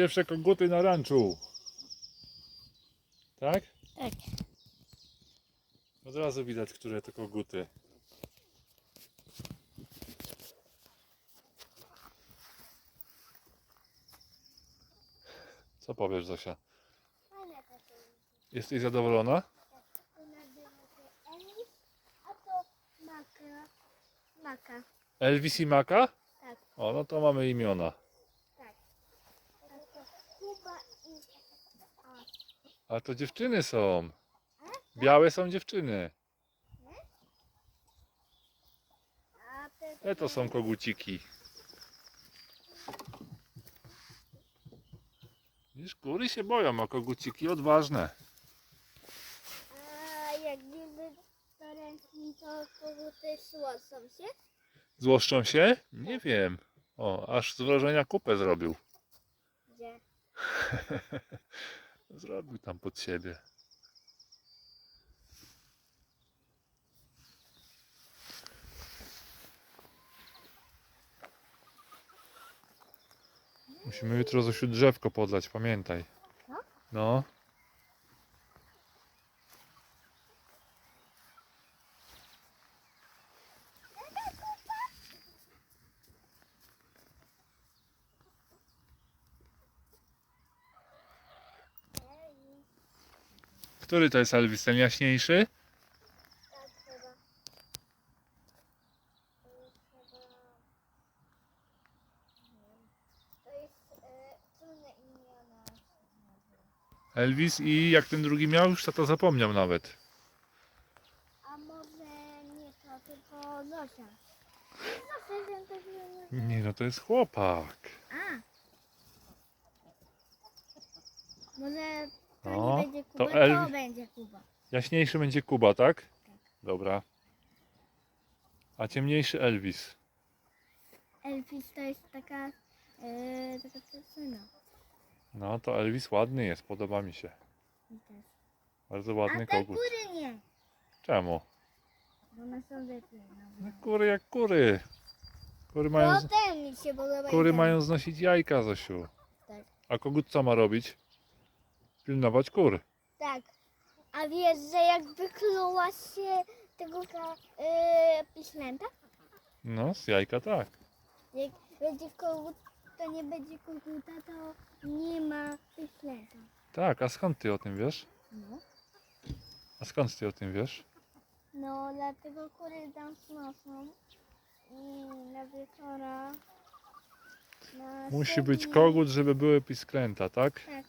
Pierwsze koguty na ranczu. Tak? Tak. Od razu widać, które to koguty. Co powiesz, Zosia? Jesteś zadowolona? To nazywa się Elvis, a to Maka. Maka. Elvis i Maka? Tak, O, no to mamy imiona. tak. A to Kuba i... A, to dziewczyny są. Białe są dziewczyny. Te to są koguciki. Wiesz, kury się boją, a koguciki odważne. A jak niby to to koguty słocą się? Złoszczą się? Nie wiem. O, aż z wrażenia kupę zrobił. Gdzie? Zrobił tam pod siebie. Musimy jutro Zosiu drzewko podlać, pamiętaj. No. Który to jest Elvis? Ten jaśniejszy? Elvis i jak ten drugi miał? Już to zapomniał nawet. A może nie to, tylko Zosia. Nie no, to jest chłopak. A! Może to O, nie będzie to Kuba, to, Elwi- będzie Kuba. Jaśniejszy będzie Kuba, tak? Dobra. A ciemniejszy Elvis. Elvis to jest taka, e, taka piosenka. No to Elvis ładny jest, podoba mi się. Też. Bardzo ładny A te kogut. kury nie, Czemu? bo one są lepiej. No, kury jak kury. Kury mają, No ten mi się podoba. kury mają znosić jajka, Zosiu. Tak. A kogut co ma robić? Pilnować kur. Tak. A wiesz, że jak wykluła się tego ka, e, piśmęta, No, z jajka tak. jak będzie kogut, to nie będzie koguta, to nie ma piśmęta. Tak, a skąd ty o tym wiesz? No. A skąd ty o tym wiesz? No, dlatego kury tam snoszą i na wieczora. Na Musi być kogut, żeby były pisklęta, tak? Tak.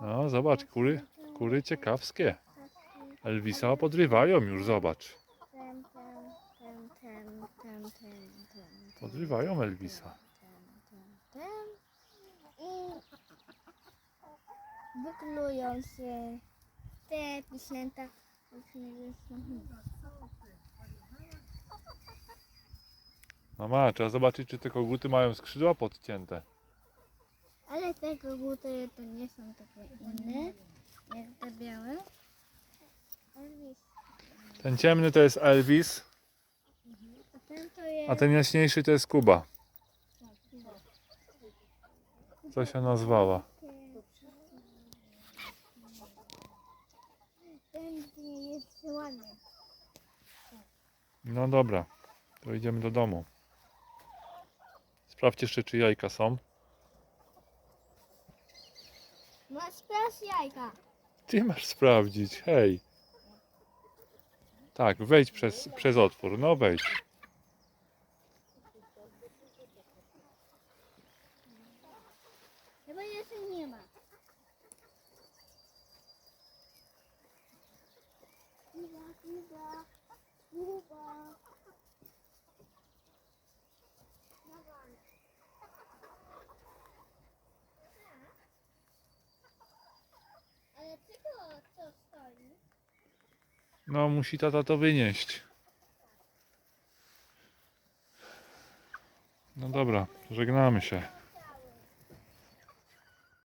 No, zobacz, kury, kury ciekawskie. Elvisa podrywają już, zobacz. Podrywają Elvisa. wyklują się te piśnięta. Mama, trzeba zobaczyć, czy te koguty mają skrzydła podcięte. Ale te koguty to nie są takie inne, jak te białe. Elvis. Ten ciemny to jest Elvis, A ten to jest... a ten jaśniejszy to jest Kuba. Co się nazwała? Ten nie jest ładny. No dobra, to idziemy do domu. Sprawdź jeszcze, czy jajka są. Masz sprawdź jajka. Ty masz sprawdzić, hej. Tak, wejdź przez, przez otwór, no wejdź. Chyba jeszcze nie ma. Kuba, Kuba. Stoi? No, musi tata to wynieść. No dobra, żegnamy się.